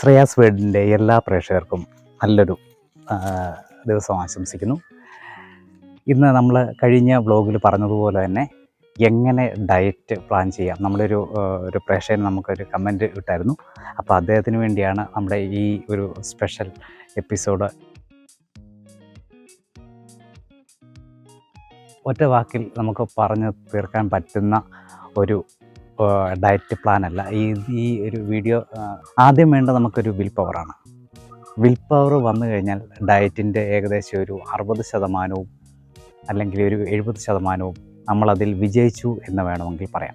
ശ്രേയാസ് വേൾഡിലെ എല്ലാ പ്രേക്ഷകർക്കും നല്ലൊരു ദിവസം ആശംസിക്കുന്നു. ഇന്ന് നമ്മൾ കഴിഞ്ഞ വ്ലോഗിൽ പറഞ്ഞതുപോലെ തന്നെ എങ്ങനെ ഡയറ്റ് പ്ലാൻ ചെയ്യാം. നമ്മളൊരു ഒരു പ്രേക്ഷകൻ നമുക്കൊരു കമന്റ് ഇട്ടായിരുന്നു. അപ്പോൾ അദ്ദേഹത്തിന് വേണ്ടിയാണ് നമ്മുടെ ഈ ഒരു സ്പെഷ്യൽ എപ്പിസോഡ് ഒറ്റ വാക്കിൽ നമുക്ക് പറഞ്ഞു തീർക്കാൻ പറ്റുന്ന ഒരു ഡയറ്റ് പ്ലാൻ അല്ല. ഈ ഈ ഒരു വീഡിയോ ആദ്യം വേണ്ട നമുക്കൊരു വിൽ പവറാണ്. വിൽ പവർ വന്നു കഴിഞ്ഞാൽ ഡയറ്റിന്റെ ഏകദേശം ഒരു അറുപത് ശതമാനവും അല്ലെങ്കിൽ ഒരു എഴുപത് ശതമാനവും നമ്മളതിൽ വിജയിച്ചു എന്ന് വേണമെങ്കിൽ പറയാം.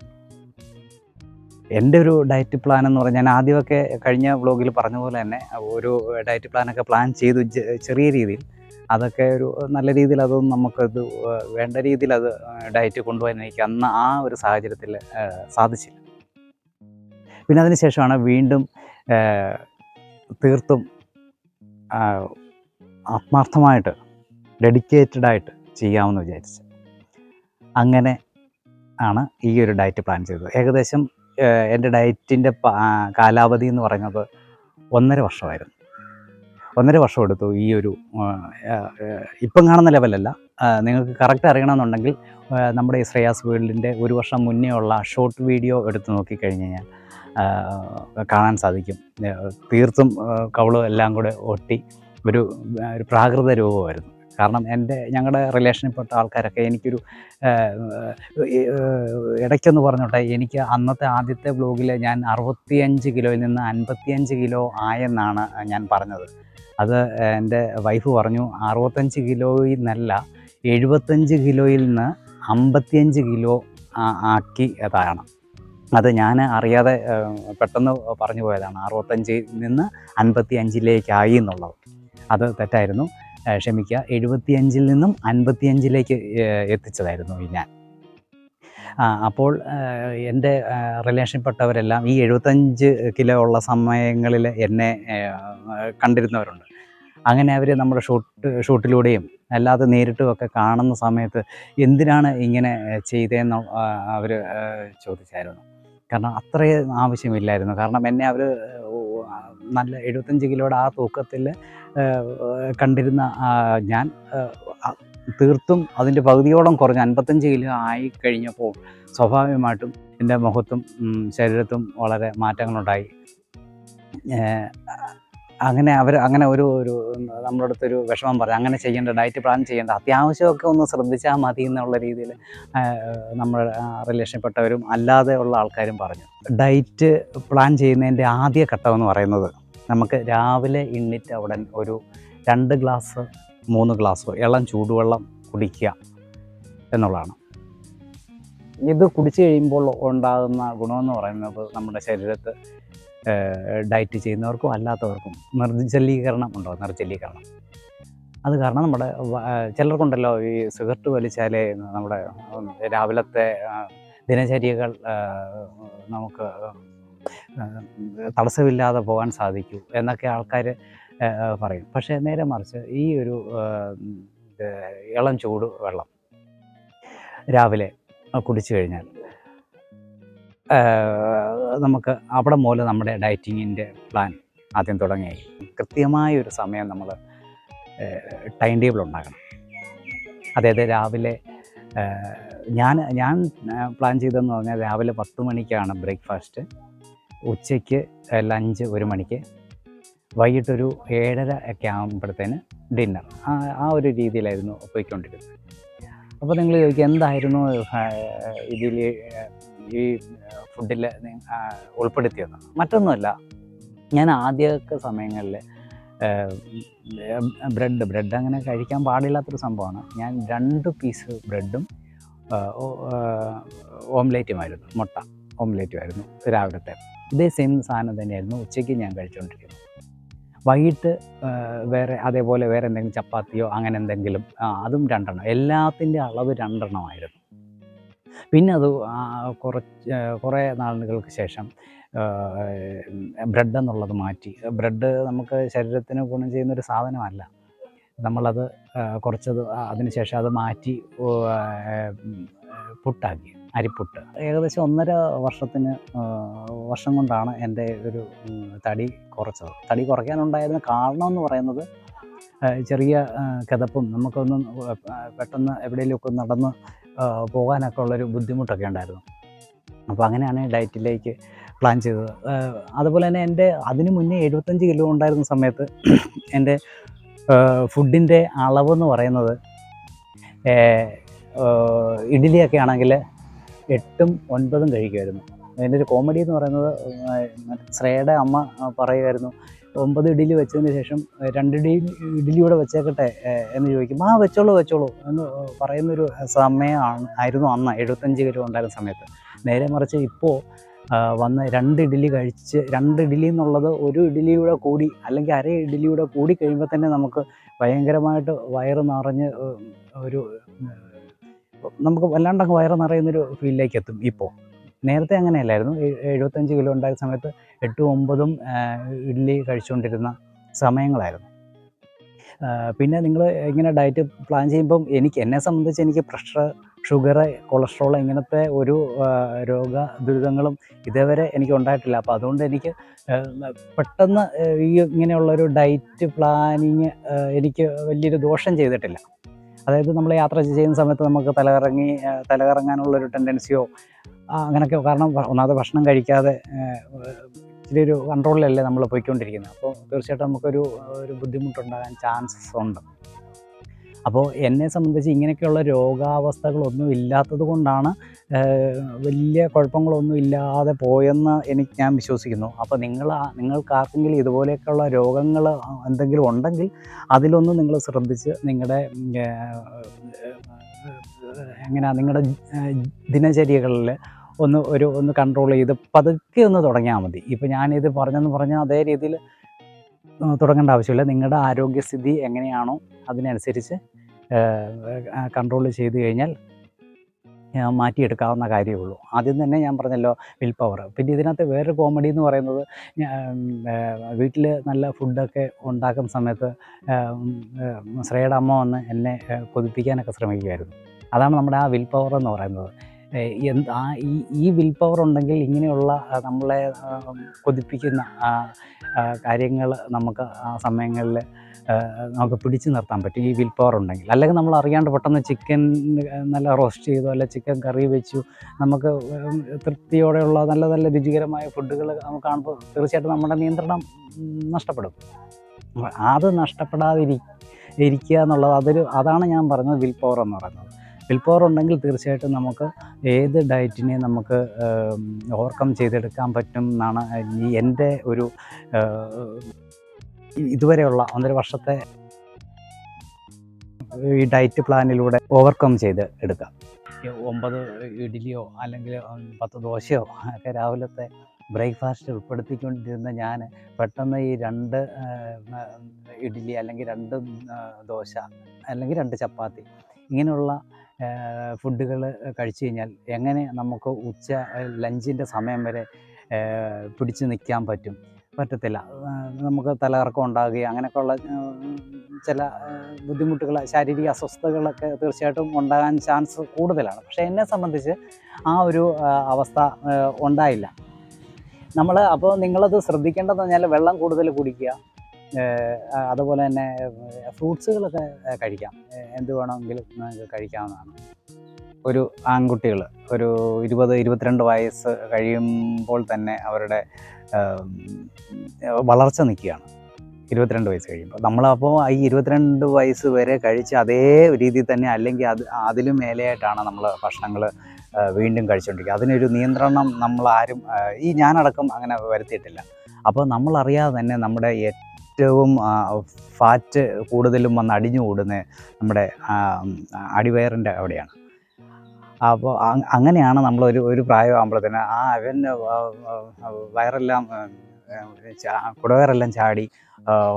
എന്റെ ഒരു ഡയറ്റ് പ്ലാൻ എന്ന് പറഞ്ഞാൽ ഞാൻ ആദ്യമൊക്കെ കഴിഞ്ഞ വ്ളോഗിൽ പറഞ്ഞ പോലെ തന്നെ ഒരു ഡയറ്റ് പ്ലാനൊക്കെ പ്ലാൻ ചെയ്തു. ചെറിയ രീതിയിൽ അതൊക്കെ ഒരു നല്ല രീതിയിൽ അതൊന്നും നമുക്കത് വേണ്ട രീതിയിൽ അത് ഡയറ്റ് കൊണ്ടുപോകാൻ എനിക്ക് അന്ന് ആ ഒരു സാഹചര്യത്തിൽ സാധിച്ചില്ല. പിന്നെ അതിന് ശേഷമാണ് വീണ്ടും തീർത്തും ആത്മാർത്ഥമായിട്ട് ഡെഡിക്കേറ്റഡ് ആയിട്ട് ചെയ്യാമെന്ന് വിചാരിച്ചു. അങ്ങനെ ആണ് ഈ ഒരു ഡയറ്റ് പ്ലാൻ ചെയ്തത്. ഏകദേശം എന്റെ ഡയറ്റിന്റെ കാലാവധി എന്ന് പറയുന്നത് ഒന്നര വർഷമായിരുന്നു. ഒന്നര വർഷം എടുത്തു ഈ ഒരു ഇപ്പം കാണുന്ന ലെവലല്ല. നിങ്ങൾക്ക് കറക്റ്റ് അറിയണമെന്നുണ്ടെങ്കിൽ നമ്മുടെ ഈ ശ്രേയാസ് വേൾഡിന്റെ ഒരു വർഷം മുന്നേ ഉള്ള ഷോർട്ട് വീഡിയോ എടുത്ത് നോക്കിക്കഴിഞ്ഞ് കഴിഞ്ഞാൽ കാണാൻ സാധിക്കും. തീർത്തും കവളും എല്ലാം കൂടെ ഒട്ടി ഒരു ഒരു പ്രാകൃത രൂപമായിരുന്നു. കാരണം എന്റെ ഞങ്ങളുടെ റിലേഷനിൽപ്പെട്ട ആൾക്കാരൊക്കെ എനിക്കൊരു ഇടയ്ക്കെന്ന് പറഞ്ഞോട്ടെ എനിക്ക് അന്നത്തെ ആദ്യത്തെ ബ്ലോഗിൽ ഞാൻ അറുപത്തിയഞ്ച് കിലോയിൽ നിന്ന് അൻപത്തിയഞ്ച് കിലോ ആയെന്നാണ് ഞാൻ പറഞ്ഞത്. അത് എന്റെ വൈഫ് പറഞ്ഞു അറുപത്തഞ്ച് കിലോയിൽ നിന്നല്ല എഴുപത്തഞ്ച് കിലോയിൽ നിന്ന് അമ്പത്തിയഞ്ച് കിലോ ആക്കി അതാണ്. അത് ഞാൻ അറിയാതെ പെട്ടെന്ന് പറഞ്ഞു പോയതാണ് അറുപത്തഞ്ചിൽ നിന്ന് അൻപത്തി അഞ്ചിലേക്കായി എന്നുള്ളത്. അത് തെറ്റായിരുന്നു. ക്ഷമിക്കുക. എഴുപത്തിയഞ്ചിൽ നിന്നും അൻപത്തിയഞ്ചിലേക്ക് എത്തിച്ചതായിരുന്നു ഈ ഞാൻ. അപ്പോൾ എന്റെ റിലേഷൻപ്പെട്ടവരെല്ലാം ഈ എഴുപത്തഞ്ച് കിലോ ഉള്ള സമയങ്ങളിൽ എന്നെ കണ്ടിരുന്നവരുണ്ട്. അങ്ങനെ അവർ നമ്മുടെ ഷൂട്ട് ഷൂട്ടിലൂടെയും അല്ലാതെ നേരിട്ടും ഒക്കെ കാണുന്ന സമയത്ത് എന്തിനാണ് ഇങ്ങനെ ചെയ്തതെന്ന് അവർ ചോദിച്ചായിരുന്നു. കാരണം അത്രയും ആവശ്യമില്ലായിരുന്നു. കാരണം എന്നെ അവർ നല്ല എഴുപത്തഞ്ച് കിലോയുടെ ആ തൂക്കത്തിൽ കണ്ടിരുന്ന ഞാൻ തീർത്തും അതിന്റെ പകുതിയോളം കുറഞ്ഞ് അൻപത്തഞ്ച് കിലോ ആയി കഴിഞ്ഞപ്പോൾ സ്വാഭാവികമായിട്ടും എന്റെ മുഖത്തും ശരീരത്തും വളരെ മാറ്റങ്ങളുണ്ടായി. അങ്ങനെ അവർ അങ്ങനെ ഒരു ഒരു നമ്മുടെ അടുത്തൊരു വിഷമം പറഞ്ഞു അങ്ങനെ ചെയ്യേണ്ട ഡയറ്റ് പ്ലാൻ ചെയ്യേണ്ട അത്യാവശ്യമൊക്കെ ഒന്ന് ശ്രദ്ധിച്ചാൽ മതി എന്നുള്ള രീതിയിൽ നമ്മുടെ റിലേഷൻപ്പെട്ടവരും അല്ലാതെ ഉള്ള ആൾക്കാരും പറഞ്ഞു. ഡയറ്റ് പ്ലാൻ ചെയ്യുന്നതിന്റെ ആദ്യ ഘട്ടം എന്ന് പറയുന്നത് നമുക്ക് രാവിലെ എണ്ണിറ്റ് അവിടെ ഒരു രണ്ട് ഗ്ലാസ് മൂന്ന് ഗ്ലാസ് ഇളം ചൂടുവെള്ളം കുടിക്കുക എന്നുള്ളതാണ്. ഇത് കുടിച്ചു കഴിയുമ്പോൾ ഉണ്ടാകുന്ന ഗുണമെന്ന് പറയുന്നത് നമ്മുടെ ശരീരത്ത് ഡയറ്റ് ചെയ്യുന്നവർക്കും അല്ലാത്തവർക്കും നിർജലീകരണം ഉണ്ടോ? നിർജലീകരണം. അത് കാരണം നമ്മുടെ ചിലർക്കുണ്ടല്ലോ ഈ സിഗരറ്റ് വലിച്ചാലേ നമ്മുടെ രാവിലത്തെ ദിനചര്യകൾ നമുക്ക് തടസ്സമില്ലാതെ പോകാൻ സാധിക്കൂ എന്നൊക്കെ ആൾക്കാർ പറയും. പക്ഷേ നേരെ മറിച്ച് ഈ ഒരു ഇളം ചൂട് വെള്ളം രാവിലെ കുടിച്ചു കഴിഞ്ഞാൽ നമുക്ക് അവിടെ മൂലം നമ്മുടെ ഡയറ്റിങ്ങിന്റെ പ്ലാൻ ആദ്യം തുടങ്ങി കൃത്യമായ ഒരു സമയം നമ്മൾ ടൈം ടേബിൾ ഉണ്ടാക്കണം. അതായത് രാവിലെ ഞാൻ ഞാൻ പ്ലാൻ ചെയ്തതെന്ന് പറഞ്ഞാൽ രാവിലെ പത്ത് മണിക്കാണ് ബ്രേക്ക്ഫാസ്റ്റ്. ഉച്ചയ്ക്ക് ലഞ്ച് ഒരു മണിക്ക്. വൈകിട്ടൊരു ഏഴര ഒക്കെ ആകുമ്പോഴത്തേന് ഡിന്നർ ആ ആ ഒരു രീതിയിലായിരുന്നു പോയിക്കൊണ്ടിരുന്നത്. അപ്പോൾ നിങ്ങൾ ചോദിക്കുക എന്തായിരുന്നു ഇതിൽ ഈ ഫുഡിൽ ഉൾപ്പെടുത്തിയത്? മറ്റൊന്നുമല്ല. ഞാൻ ആദ്യമൊക്കെ സമയങ്ങളിൽ ബ്രെഡ് ബ്രെഡ് അങ്ങനെ കഴിക്കാൻ പാടില്ലാത്തൊരു സംഭവമാണ്. ഞാൻ രണ്ട് പീസ് ബ്രെഡും ഓംലേറ്റുമായിരുന്നു മുട്ട. ഓംലേറ്റുമായിരുന്നു രാവിലത്തെ. ഇതേ സെയിം സാധനം തന്നെയായിരുന്നു ഉച്ചയ്ക്ക് ഞാൻ കഴിച്ചുകൊണ്ടിരിക്കുന്നത് വൈകിട്ട് വേറെ അതേപോലെ വേറെ എന്തെങ്കിലും ചപ്പാത്തിയോ അങ്ങനെ എന്തെങ്കിലും അതും രണ്ടെണ്ണം. എല്ലാത്തിന്റെ അളവ് രണ്ടെണ്ണമായിരുന്നു. പിന്നെ അത് കുറച്ച് കുറേ നാളുകൾക്ക് ശേഷം ബ്രെഡ് എന്നുള്ളത് മാറ്റി. ബ്രെഡ് നമുക്ക് ശരീരത്തിന് ഗുണം ചെയ്യുന്നൊരു സാധനമല്ല. നമ്മളത് കുറച്ചത് അതിനുശേഷം അതിന് അത് മാറ്റി പുട്ടാക്കി. അരിപ്പുട്ട്. ഏകദേശം ഒന്നര വർഷത്തിന് വർഷം കൊണ്ടാണ് എന്റെ ഒരു തടി കുറച്ചത്. തടി കുറയ്ക്കാനുണ്ടായിരുന്ന കാരണം എന്ന് പറയുന്നത് ചെറിയ കിതപ്പും നമുക്കൊന്ന് പെട്ടെന്ന് എവിടെയെങ്കിലുമൊക്കെ നടന്ന് പോകാനൊക്കെ ഉള്ളൊരു ബുദ്ധിമുട്ടൊക്കെ ഉണ്ടായിരുന്നു. അപ്പോൾ അങ്ങനെയാണ് ഡയറ്റിലേക്ക് പ്ലാൻ ചെയ്തത്. അതുപോലെ തന്നെ എന്റെ അതിന് മുന്നേ എഴുപത്തഞ്ച് കിലോ ഉണ്ടായിരുന്ന സമയത്ത് എന്റെ ഫുഡിന്റെ അളവെന്ന് പറയുന്നത് ഇഡ്ഡലിയൊക്കെ ആണെങ്കിൽ എട്ടും ഒൻപതും കഴിക്കുമായിരുന്നു. അതിന്റെ ഒരു കോമഡി എന്ന് പറയുന്നത് ശ്രേയയുടെ അമ്മ പറയുമായിരുന്നു ഒമ്പത് ഇഡ്ഡലി വെച്ചതിന് ശേഷം രണ്ട് ഇഡി ഇഡ്ഡലി കൂടെ വെച്ചേക്കട്ടെ എന്ന് ചോദിക്കും ആ വെച്ചോളൂ വെച്ചോളൂ എന്ന് പറയുന്നൊരു സമയമാണ് ആയിരുന്നു അന്ന് എഴുപത്തഞ്ച് കിലോ ഉണ്ടായിരുന്ന സമയത്ത്. നേരെ മറിച്ച് ഇപ്പോൾ വന്ന് രണ്ട് ഇഡ്ഡലി കഴിച്ച് രണ്ട് ഇഡ്ഡലി എന്നുള്ളത് ഒരു ഇഡ്ഡലിയുടെ കൂടി അല്ലെങ്കിൽ അര ഇഡ്ഡലിയുടെ കൂടി കഴിയുമ്പോൾ തന്നെ നമുക്ക് ഭയങ്കരമായിട്ട് വയറ് നിറഞ്ഞ് ഒരു നമുക്ക് വല്ലാണ്ടങ്ങ് വയറ് നിറയുന്നൊരു ഫീലിലേക്ക് എത്തും ഇപ്പോൾ. നേരത്തെ അങ്ങനെയല്ലായിരുന്നു. എഴുപത്തഞ്ച് കിലോ ഉണ്ടായ സമയത്ത് എട്ടും ഒമ്പതും ഇഡ്ഡലി കഴിച്ചുകൊണ്ടിരുന്ന സമയങ്ങളായിരുന്നു. പിന്നെ നിങ്ങൾ ഇങ്ങനെ ഡയറ്റ് പ്ലാൻ ചെയ്യുമ്പം എനിക്ക് എന്നെ സംബന്ധിച്ച് എനിക്ക് പ്രഷർ ഷുഗർ കൊളസ്ട്രോൾ ഇങ്ങനത്തെ ഒരു രോഗ ദുരിതങ്ങളും ഇതേവരെ എനിക്ക് ഉണ്ടായിട്ടില്ല. അപ്പോൾ അതുകൊണ്ട് എനിക്ക് പെട്ടെന്ന് ഈ ഇങ്ങനെയുള്ളൊരു ഡയറ്റ് പ്ലാനിങ് എനിക്ക് വലിയൊരു ദോഷം ചെയ്തിട്ടില്ല. അതായത് നമ്മൾ യാത്ര ചെയ്യുന്ന സമയത്ത് നമുക്ക് തലകറങ്ങി തലകറങ്ങാനുള്ളൊരു ടെൻഡൻസിയോ അങ്ങനെയൊക്കെ കാരണം ഒന്നാമത് ഭക്ഷണം കഴിക്കാതെ ഇച്ചിരി ഒരു കൺട്രോളിലല്ലേ നമ്മൾ പോയിക്കൊണ്ടിരിക്കുന്നത്. അപ്പോൾ തീർച്ചയായിട്ടും നമുക്കൊരു ഒരു ബുദ്ധിമുട്ടുണ്ടാകാൻ ചാൻസസ് ഉണ്ട്. അപ്പോൾ എന്നെ സംബന്ധിച്ച് ഇങ്ങനെയൊക്കെയുള്ള രോഗാവസ്ഥകളൊന്നും ഇല്ലാത്തത് കൊണ്ടാണ് വലിയ കുഴപ്പങ്ങളൊന്നും ഇല്ലാതെ പോയെന്ന് എനിക്ക് ഞാൻ വിശ്വസിക്കുന്നു. അപ്പോൾ നിങ്ങൾ നിങ്ങൾക്ക് ആർക്കെങ്കിലും ഇതുപോലെയൊക്കെയുള്ള രോഗങ്ങൾ എന്തെങ്കിലും ഉണ്ടെങ്കിൽ അതിലൊന്നും നിങ്ങൾ ശ്രദ്ധിച്ച് നിങ്ങളുടെ എങ്ങനെയാ നിങ്ങളുടെ ദിനചര്യകളിൽ ഒന്ന് ഒരു ഒന്ന് കൺട്രോൾ ചെയ്ത് പതുക്കെ ഒന്ന് തുടങ്ങിയാൽ മതി. ഇപ്പോൾ ഞാനിത് പറഞ്ഞെന്ന് പറഞ്ഞാൽ അതേ രീതിയിൽ തുടങ്ങേണ്ട ആവശ്യമില്ല. നിങ്ങളുടെ ആരോഗ്യസ്ഥിതി എങ്ങനെയാണോ അതിനനുസരിച്ച് കൺട്രോൾ ചെയ്ത് കഴിഞ്ഞാൽ മാറ്റിയെടുക്കാവുന്ന കാര്യമേ ഉള്ളൂ ആദ്യം തന്നെ ഞാൻ പറഞ്ഞല്ലോ വിൽ പവർ പിന്നെ ഇതിനകത്ത് വേറൊരു കോമഡി എന്ന് പറയുന്നത് വീട്ടിൽ നല്ല ഫുഡൊക്കെ ഉണ്ടാക്കുന്ന സമയത്ത് ശ്രേയയുടെ അമ്മ വന്ന് എന്നെ കൊതിപ്പിക്കാനൊക്കെ ശ്രമിക്കുമായിരുന്നു അതാണ് നമ്മുടെ ആ വിൽ പവർ എന്ന് പറയുന്നത്. ആ ഈ ഈ വിൽ പവർ ഉണ്ടെങ്കിൽ ഇങ്ങനെയുള്ള നമ്മളെ കൊതിപ്പിക്കുന്ന കാര്യങ്ങൾ നമുക്ക് ആ സമയങ്ങളിൽ നമുക്ക് പിടിച്ചു നിർത്താൻ പറ്റും. ഈ വിൽ പവർ ഉണ്ടെങ്കിൽ. അല്ലെങ്കിൽ നമ്മൾ അറിയാണ്ട് പെട്ടെന്ന് ചിക്കൻ നല്ല റോസ്റ്റ് ചെയ്തു അല്ല ചിക്കൻ കറി വെച്ചു നമുക്ക് തൃപ്തിയോടെയുള്ള നല്ല നല്ല രുചികരമായ ഫുഡുകൾ നമുക്ക് കാണുമ്പോൾ തീർച്ചയായിട്ടും നമ്മുടെ നിയന്ത്രണം നഷ്ടപ്പെടും. അത് നഷ്ടപ്പെടാതിരി ഇരിക്കുക എന്നുള്ളത് അതൊരു അതാണ് ഞാൻ പറഞ്ഞത് വിൽ പവർ എന്ന് പറയുന്നത്. വിൽ ഉണ്ടെങ്കിൽ തീർച്ചയായിട്ടും നമുക്ക് ഏത് ഡയറ്റിനെ നമുക്ക് ഓവർകം ചെയ്തെടുക്കാൻ പറ്റും എന്നാണ് എന്റെ ഒരു ഇതുവരെയുള്ള ഒന്നര വർഷത്തെ ഈ ഡയറ്റ് പ്ലാനിലൂടെ ഓവർകം ചെയ്ത് എടുക്കാം ഒമ്പത് ഇഡ്ഡലിയോ അല്ലെങ്കിൽ പത്ത് ദോശയോ ഒക്കെ രാവിലത്തെ ബ്രേക്ക്ഫാസ്റ്റ് ഉൾപ്പെടുത്തിക്കൊണ്ടിരുന്ന ഞാൻ പെട്ടെന്ന് ഈ രണ്ട് ഇഡ്ഡലി അല്ലെങ്കിൽ രണ്ട് ദോശ അല്ലെങ്കിൽ രണ്ട് ചപ്പാത്തി ഇങ്ങനെയുള്ള ഫുഡുകൾ കഴിച്ചു കഴിഞ്ഞാൽ എങ്ങനെ നമുക്ക് ഉച്ച ലഞ്ചിന്റെ സമയം വരെ പിടിച്ചു നിൽക്കാൻ പറ്റും? പറ്റത്തില്ല. നമുക്ക് തലകറക്കം ഉണ്ടാകുകയും അങ്ങനെയൊക്കെയുള്ള ചില ബുദ്ധിമുട്ടുകൾ ശാരീരിക അസ്വസ്ഥതകളൊക്കെ തീർച്ചയായിട്ടും ഉണ്ടാകാൻ ചാൻസ് കൂടുതലാണ്. പക്ഷേ എന്നെ സംബന്ധിച്ച് ആ ഒരു അവസ്ഥ ഉണ്ടായില്ല. നമ്മൾ അപ്പോൾ നിങ്ങളത് ശ്രദ്ധിക്കേണ്ടതെന്ന് പറഞ്ഞാൽ വെള്ളം കൂടുതൽ കുടിക്കുക. അതുപോലെ തന്നെ ഫ്രൂട്ട്സുകളൊക്കെ കഴിക്കാം. എന്ത് വേണമെങ്കിലും കഴിക്കാവുന്നതാണ്. ഒരു ആൺകുട്ടികൾ ഒരു ഇരുപത് ഇരുപത്തിരണ്ട് വയസ്സ് കഴിയുമ്പോൾ തന്നെ അവരുടെ വളർച്ച നിൽക്കുകയാണ്. ഇരുപത്തിരണ്ട് വയസ്സ് കഴിയുമ്പോൾ. നമ്മളപ്പോൾ ഈ ഇരുപത്തിരണ്ട് വയസ്സ് വരെ കഴിച്ച് അതേ രീതിയിൽ തന്നെ അല്ലെങ്കിൽ അത് അതിലും മേലെയായിട്ടാണ് നമ്മൾ ഭക്ഷണങ്ങൾ വീണ്ടും കഴിച്ചുകൊണ്ടിരിക്കുക അതിനൊരു നിയന്ത്രണം നമ്മളാരും ഈ ഞാനടക്കം അങ്ങനെ വരുത്തിയിട്ടില്ല. അപ്പോൾ നമ്മളറിയാതെ തന്നെ നമ്മുടെ ഏറ്റവും ഫാറ്റ് കൂടുതലും വന്ന് അടിഞ്ഞു കൂടുന്നത് നമ്മുടെ അടിവയറിന്റെ അവിടെയാണ്. അപ്പോൾ അങ്ങനെയാണ് നമ്മളൊരു ഒരു പ്രായമാകുമ്പോഴത്തേന് ആ അവൻ വയറെല്ലാം കുടവയറെല്ലാം ചാടി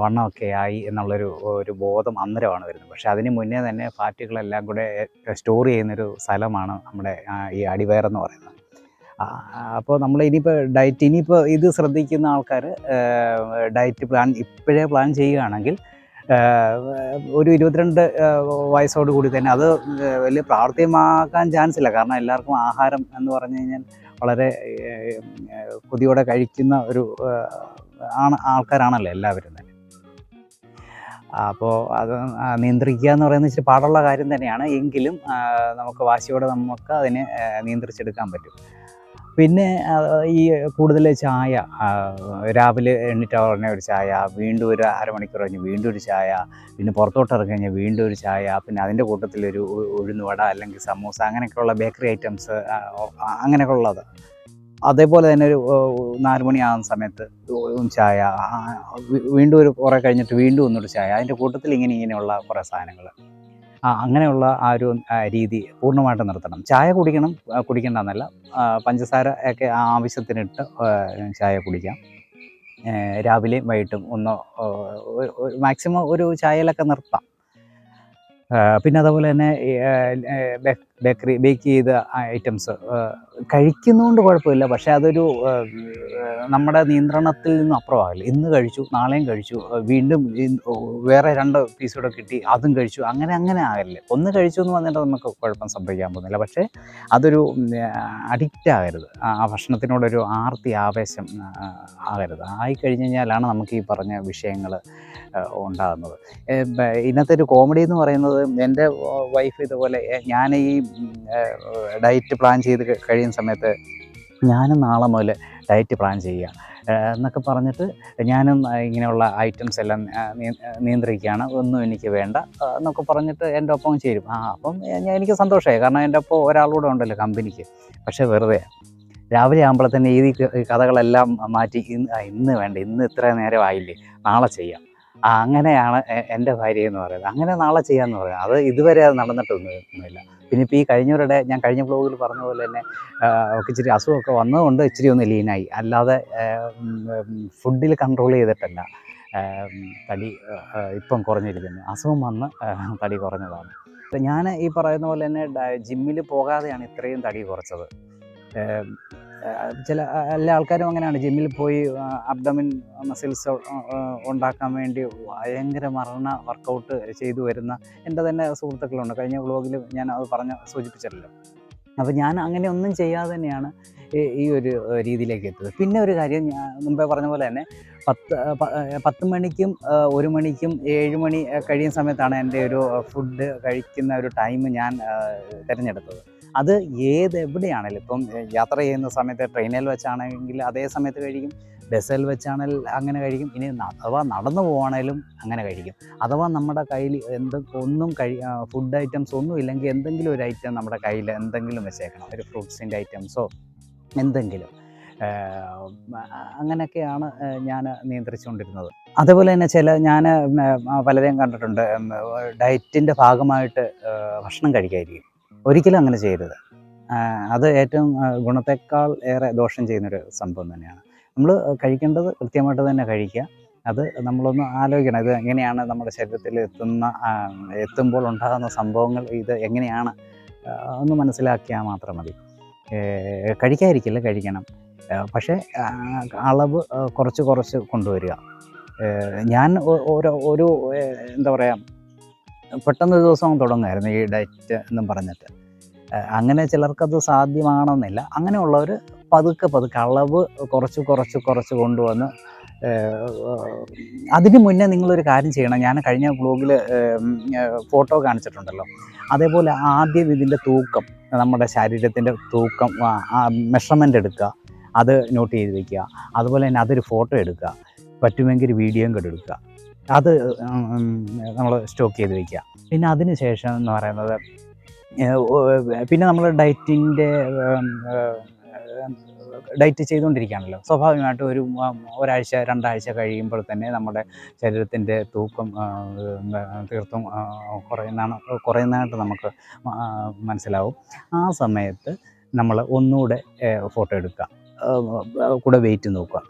വണ്ണമൊക്കെ ആയി എന്നുള്ളൊരു ഒരു ബോധം അന്നരമാണ് വരുന്നത്. പക്ഷേ അതിന് മുന്നേ തന്നെ ഫാറ്റുകളെല്ലാം കൂടെ സ്റ്റോർ ചെയ്യുന്നൊരു സ്ഥലമാണ് നമ്മുടെ ഈ ഈ അടിവയറെന്ന് പറയുന്നത്. അപ്പോൾ നമ്മൾ ഇനിയിപ്പോൾ ഡയറ്റ് ഇനിയിപ്പോൾ ഇത് ശ്രദ്ധിക്കുന്ന ആൾക്കാർ ഡയറ്റ് പ്ലാൻ ഇപ്പോഴേ പ്ലാൻ ചെയ്യുകയാണെങ്കിൽ ഒരു ഇരുപത്തിരണ്ട് വയസ്സോട് കൂടി തന്നെ അത് വലിയ പ്രാവർത്തികമാക്കാൻ ചാൻസ് ഇല്ല. കാരണം എല്ലാവർക്കും ആഹാരം എന്ന് പറഞ്ഞു കഴിഞ്ഞാൽ വളരെ കൊതിയോടെ കഴിക്കുന്ന ഒരു ആണ് ആൾക്കാരാണല്ലോ എല്ലാവരും തന്നെ. അപ്പോൾ അത് നിയന്ത്രിക്കുക എന്ന് പറയുന്നത് ഇച്ചിരി പാടുള്ള കാര്യം തന്നെയാണ്. എങ്കിലും നമുക്ക് വാശിയോടെ നമുക്ക് അതിനെ നിയന്ത്രിച്ചെടുക്കാൻ പറ്റും. പിന്നെ ഈ കൂടുതൽ ചായ രാവിലെ എണ്ണീറ്റ ഉടനെ ഒരു ചായ വീണ്ടും ഒരു അരമണിക്കൂർ കഴിഞ്ഞ് വീണ്ടും ഒരു ചായ പിന്നെ പുറത്തോട്ട് ഇറങ്ങി കഴിഞ്ഞാൽ വീണ്ടും ഒരു ചായ പിന്നെ അതിന്റെ കൂട്ടത്തിൽ ഒരു ഉഴുന്നുവട അല്ലെങ്കിൽ സമൂസ അങ്ങനെയൊക്കെയുള്ള ബേക്കറി ഐറ്റംസ് അങ്ങനെയൊക്കെ ഉള്ളത്. അതേപോലെ തന്നെ ഒരു നാല് മണിയാകുന്ന സമയത്ത് ചായ വീണ്ടും ഒരു കുറേ കഴിഞ്ഞിട്ട് വീണ്ടും ഒന്നൊരു ചായ അതിന്റെ കൂട്ടത്തിൽ ഇങ്ങനെ ഇങ്ങനെയുള്ള കുറേ സാധനങ്ങൾ അങ്ങനെയുള്ള ആ ഒരു രീതി പൂർണമായിട്ട് നിർത്തണം. ചായ കുടിക്കണം കുടിക്കേണ്ടെന്നല്ല പഞ്ചസാര ഒക്കെ ആവശ്യത്തിനിട്ട് ചായ കുടിക്കാം. രാവിലെയും വൈകിട്ടും ഒന്ന് മാക്സിമം ഒരു ചായയിലൊക്കെ നിർത്താം. പിന്നെ അതുപോലെ തന്നെ ബേക്കറി ബേക്ക് ചെയ്ത ഐറ്റംസ്. കഴിക്കുന്നതുകൊണ്ട് കുഴപ്പമില്ല. പക്ഷേ അതൊരു നമ്മുടെ നിയന്ത്രണത്തിൽ നിന്നും അപ്പുറമാകില്ല ഇന്ന് കഴിച്ചു നാളെയും കഴിച്ചു വീണ്ടും വേറെ രണ്ട് പീസ് കൂടെ കിട്ടി അതും കഴിച്ചു അങ്ങനെ അങ്ങനെ ആകല്ലേ ഒന്ന് കഴിച്ചു എന്ന് പറഞ്ഞിട്ട് നമുക്ക് കുഴപ്പം സംഭവിക്കാൻ പോകുന്നില്ല. പക്ഷേ അതൊരു അഡിക്റ്റ് ആകരുത്. ആ ഭക്ഷണത്തിനോടൊരു ആർത്തി ആവേശം ആകരുത്. ആയി കഴിഞ്ഞ് കഴിഞ്ഞാലാണ് നമുക്ക് ഈ പറഞ്ഞ വിഷയങ്ങൾ ഉണ്ടാകുന്നത്. ഇന്നത്തെ ഒരു കോമഡി എന്ന് പറയുന്നത് എന്റെ വൈഫ് ഇതുപോലെ ഞാൻ ഈ ഡയറ്റ് പ്ലാൻ ചെയ്ത് കഴിയുന്ന സമയത്ത് ഞാനും നാളെ മുതൽ ഡയറ്റ് പ്ലാൻ ചെയ്യുക. എന്നൊക്കെ പറഞ്ഞിട്ട് ഞാനും ഇങ്ങനെയുള്ള ഐറ്റംസ് എല്ലാം നിയന്ത്രിക്കുകയാണ്. ഒന്നും എനിക്ക് വേണ്ട എന്നൊക്കെ പറഞ്ഞിട്ട് എന്റെ ഒപ്പം ചേരും. ആ അപ്പം എനിക്ക് സന്തോഷമായി. കാരണം എന്റെ ഒപ്പം ഒരാളൂടെ ഉണ്ടല്ലോ കമ്പനിക്ക്. പക്ഷേ വെറുതെ. രാവിലെ ആകുമ്പോഴത്തന്നെ ഈ കഥകളെല്ലാം മാറ്റി ഇന്ന് ഇന്ന് വേണ്ട. ഇന്ന് ഇത്ര നേരം ആയില്ലേ? നാളെ ചെയ്യാം. അങ്ങനെയാണ് എന്റെ ഭാര്യ എന്ന് പറയുന്നത്. അങ്ങനെ നാളെ ചെയ്യാമെന്ന് പറയുന്നത് അത് ഇതുവരെ അത് നടന്നിട്ടൊന്നും ഒന്നുമില്ല പിന്നെ ഇപ്പോൾ ഈ കഴിഞ്ഞവരുടെ ഞാൻ കഴിഞ്ഞ ബ്ലോഗിൽ പറഞ്ഞ പോലെ തന്നെ ഒക്കെ ഇച്ചിരി അസുഖമൊക്കെ വന്നതുകൊണ്ട് ഇച്ചിരി ഒന്ന് ലീനായി. അല്ലാതെ ഫുഡിൽ കൺട്രോൾ ചെയ്തിട്ടല്ല. തടി ഇപ്പം കുറഞ്ഞിരിക്കുന്നു. അസുഖം വന്ന് തടി കുറഞ്ഞതാണ്. ഞാൻ ഈ പറയുന്ന പോലെ തന്നെ ജിമ്മിൽ പോകാതെയാണ് ഇത്രയും തടി കുറച്ചത്. ചില എല്ലാ ആൾക്കാരും അങ്ങനെയാണ്. ജിമ്മിൽ പോയി അബ്ഡമിൻ മസിൽസ് ഉണ്ടാക്കാൻ വേണ്ടി ഭയങ്കര മരണ വർക്കൗട്ട് ചെയ്തു വരുന്ന എന്റെ തന്നെ സുഹൃത്തുക്കളുണ്ട്. കഴിഞ്ഞ വ്ളോഗിൽ ഞാൻ അത് പറഞ്ഞ് സൂചിപ്പിച്ചിട്ടില്ല അപ്പോൾ ഞാൻ അങ്ങനെ ഒന്നും ചെയ്യാതെ തന്നെയാണ് ഈ- ഒരു രീതിയിലേക്ക് എത്തുന്നത് പിന്നെ ഒരു കാര്യം ഞാൻ മുമ്പേ പറഞ്ഞ പോലെ തന്നെ പത്ത് പത്ത് മണിക്കും ഒരു മണിക്കും ഏഴ് മണി കഴിയുന്ന സമയത്താണ് എന്റെ ഒരു ഫുഡ് കഴിക്കുന്ന ഒരു ടൈം ഞാൻ തിരഞ്ഞെടുത്തത്. അത് ഏത് എവിടെയാണെങ്കിലും ഇപ്പം യാത്ര ചെയ്യുന്ന സമയത്ത് ട്രെയിനിൽ വെച്ചാണെങ്കിൽ അതേ സമയത്ത് കഴിക്കും. ബസ്സിൽ വെച്ചാണെങ്കിൽ അങ്ങനെ കഴിക്കും. ഇനി അഥവാ നടന്നു പോവാണേലും അങ്ങനെ കഴിക്കും. അഥവാ നമ്മുടെ കയ്യിൽ എന്ത് ഒന്നും കഴി ഫുഡ് ഐറ്റംസ് ഒന്നും ഇല്ലെങ്കിൽ എന്തെങ്കിലും ഒരു ഐറ്റം നമ്മുടെ കയ്യിൽ എന്തെങ്കിലും വെച്ചേക്കണം. ഒരു ഫ്രൂട്ട്സിന്റെ ഐറ്റംസോ എന്തെങ്കിലും. അങ്ങനെയൊക്കെയാണ് ഞാൻ നിയന്ത്രിച്ചുകൊണ്ടിരുന്നത്. അതേപോലെ തന്നെ ചില ഞാൻ പലരെയും കണ്ടിട്ടുണ്ട്. ഡയറ്റിന്റെ ഭാഗമായിട്ട് ഭക്ഷണം കഴിക്കാതിരിക്കും. ഒരിക്കലും അങ്ങനെ ചെയ്യരുത്. അത് ഏറ്റവും ഗുണത്തെക്കാൾ ഏറെ ദോഷം ചെയ്യുന്നൊരു സംഭവം തന്നെയാണ്. നമ്മൾ കഴിക്കേണ്ടത് കൃത്യമായിട്ട് തന്നെ കഴിക്കുക. അത് നമ്മളൊന്ന് ആലോചിക്കണം. ഇത് എങ്ങനെയാണ് നമ്മുടെ ശരീരത്തിൽ എത്തുന്ന എത്തുമ്പോൾ ഉണ്ടാകുന്ന സംഭവങ്ങൾ ഇത് എങ്ങനെയാണ് ഒന്ന് മനസ്സിലാക്കിയാൽ മാത്രം മതി. കഴിക്കാതിരിക്കില്ല കഴിക്കണം. പക്ഷേ അളവ് കുറച്ച് കുറച്ച് കൊണ്ടുവരിക. ഞാൻ ഒരു ഒരു എന്താ പറയുക പെട്ടെന്ന് ദിവസം തുടങ്ങുമായിരുന്നു ഈ ഡയറ്റ് എന്നും പറഞ്ഞിട്ട്. അങ്ങനെ ചിലർക്കത് സാധ്യമാണെന്നില്ല. അങ്ങനെയുള്ളവർ പതുക്കെ പതുക്കെ അളവ് കുറച്ച് കുറച്ച് കുറച്ച് കൊണ്ടുവന്ന് അതിന് മുന്നേ നിങ്ങളൊരു കാര്യം ചെയ്യണം. ഞാൻ കഴിഞ്ഞ ബ്ലോഗിൽ ഫോട്ടോ കാണിച്ചിട്ടുണ്ടല്ലോ. അതേപോലെ ആദ്യം ഇതിന്റെ തൂക്കം നമ്മുടെ ശരീരത്തിന്റെ തൂക്കം മെഷർമെന്റ് എടുക്കുക. അത് നോട്ട് ചെയ്ത് വയ്ക്കുക അതുപോലെ തന്നെ അതൊരു ഫോട്ടോ എടുക്കുക. പറ്റുമെങ്കിൽ വീഡിയോയും കൂടെ എടുക്കുക. അത് നമ്മൾ സ്റ്റോക്ക് ചെയ്ത് വയ്ക്കുക പിന്നെ അതിന് ശേഷം എന്ന് പറയുന്നത് പിന്നെ നമ്മൾ ഡയറ്റിന്റെ ഡയറ്റ് ചെയ്തുകൊണ്ടിരിക്കുകയാണല്ലോ. സ്വാഭാവികമായിട്ടും ഒരു ഒരാഴ്ച രണ്ടാഴ്ച കഴിയുമ്പോൾ തന്നെ നമ്മുടെ ശരീരത്തിന്റെ തൂക്കം തീർത്തും കുറയുന്നതാണ് കുറയുന്നതായിട്ട് നമുക്ക് മനസ്സിലാവും. ആ സമയത്ത് നമ്മൾ ഒന്നുകൂടെ ഫോട്ടോ എടുക്കുക. കൂടെ വെയിറ്റ് നോക്കുക.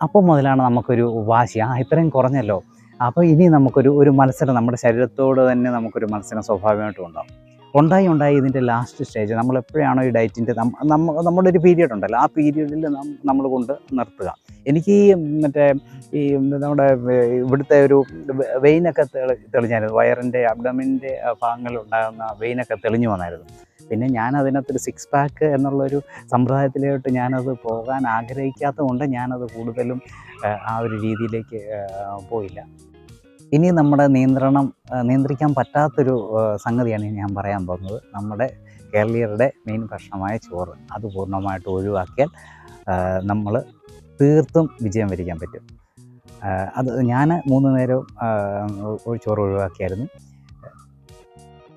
അപ്പോൾ മുതലാണ് നമുക്കൊരു വാശി. ആ ഇത്രയും കുറഞ്ഞല്ലോ. അപ്പോൾ ഇനി നമുക്കൊരു ഒരു മത്സരം നമ്മുടെ ശരീരത്തോട് തന്നെ നമുക്കൊരു മത്സരം സ്വാഭാവികമായിട്ടും ഉണ്ടാവും. ഉണ്ടായി ഉണ്ടായി ഇതിന്റെ ലാസ്റ്റ് സ്റ്റേജ് നമ്മൾ എപ്പോഴാണോ ഈ ഡയറ്റിന്റെ നമ്മുടെ ഒരു പീരീഡ് ഉണ്ടല്ലോ. ആ പീരീഡിൽ നമ്മൾ കൊണ്ട് നിർത്തുക. എനിക്ക് ഈ മറ്റേ ഈ നമ്മുടെ ഇവിടുത്തെ ഒരു വെയിനൊക്കെ തെളി തെളിഞ്ഞായിരുന്നു. വയറിന്റെ അബ്ഡമിന്റെ ഭാഗങ്ങളിലുണ്ടാകുന്ന വെയിനൊക്കെ തെളിഞ്ഞു വന്നായിരുന്നു. പിന്നെ ഞാൻ അതിനകത്തൊരു സിക്സ് പാക്ക് എന്നുള്ളൊരു സമ്പ്രദായത്തിലോട്ട് ഞാനത് പോകാൻ ആഗ്രഹിക്കാത്തതുകൊണ്ട് ഞാനത് കൂടുതലും ആ ഒരു രീതിയിലേക്ക് പോയില്ല. ഇനി നമ്മുടെ നിയന്ത്രണം നിയന്ത്രിക്കാൻ പറ്റാത്തൊരു സംഗതിയാണ് ഞാൻ പറയാൻ പോകുന്നത്. നമ്മുടെ കേരളീയരുടെ മെയിൻ ഭക്ഷണമായ ചോറ് അത് പൂർണമായിട്ട് ഒഴിവാക്കിയാൽ നമ്മൾ തീർത്തും വിജയം വരിക്കാൻ പറ്റും. അത് ഞാൻ മൂന്ന് നേരവും ഒരു ചോറ് ഒഴിവാക്കിയായിരുന്നു.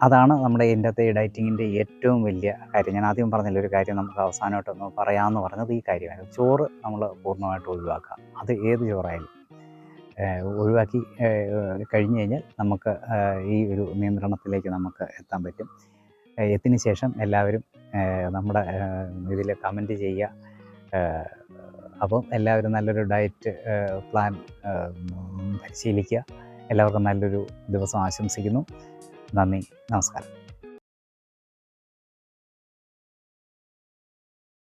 അതാണ് നമ്മുടെ ഇന്നത്തെ ഡയറ്റിങ്ങിന്റെ ഏറ്റവും വലിയ കാര്യം. ഞാൻ ആദ്യം പറഞ്ഞില്ല ഒരു കാര്യം നമുക്ക് അവസാനമായിട്ടൊന്ന് പറയാമെന്ന് പറഞ്ഞത് ഈ കാര്യമാണ് ചോറ് നമ്മൾ പൂർണമായിട്ട് ഒഴിവാക്കുക. അത് ഏത് ചോറായാലും. ഒഴിവാക്കി കഴിഞ്ഞു കഴിഞ്ഞ് കഴിഞ്ഞാൽ നമുക്ക് ഈ ഒരു നിയന്ത്രണത്തിലേക്ക് നമുക്ക് എത്താൻ പറ്റും. എത്തിന് ശേഷം എല്ലാവരും നമ്മുടെ ഇതിൽ കമന്റ് ചെയ്യുക. അപ്പം എല്ലാവരും നല്ലൊരു ഡയറ്റ് പ്ലാൻ പരിശീലിക്കുക. എല്ലാവർക്കും നല്ലൊരു ദിവസം ആശംസിക്കുന്നു. നന്ദി. നമസ്കാരം.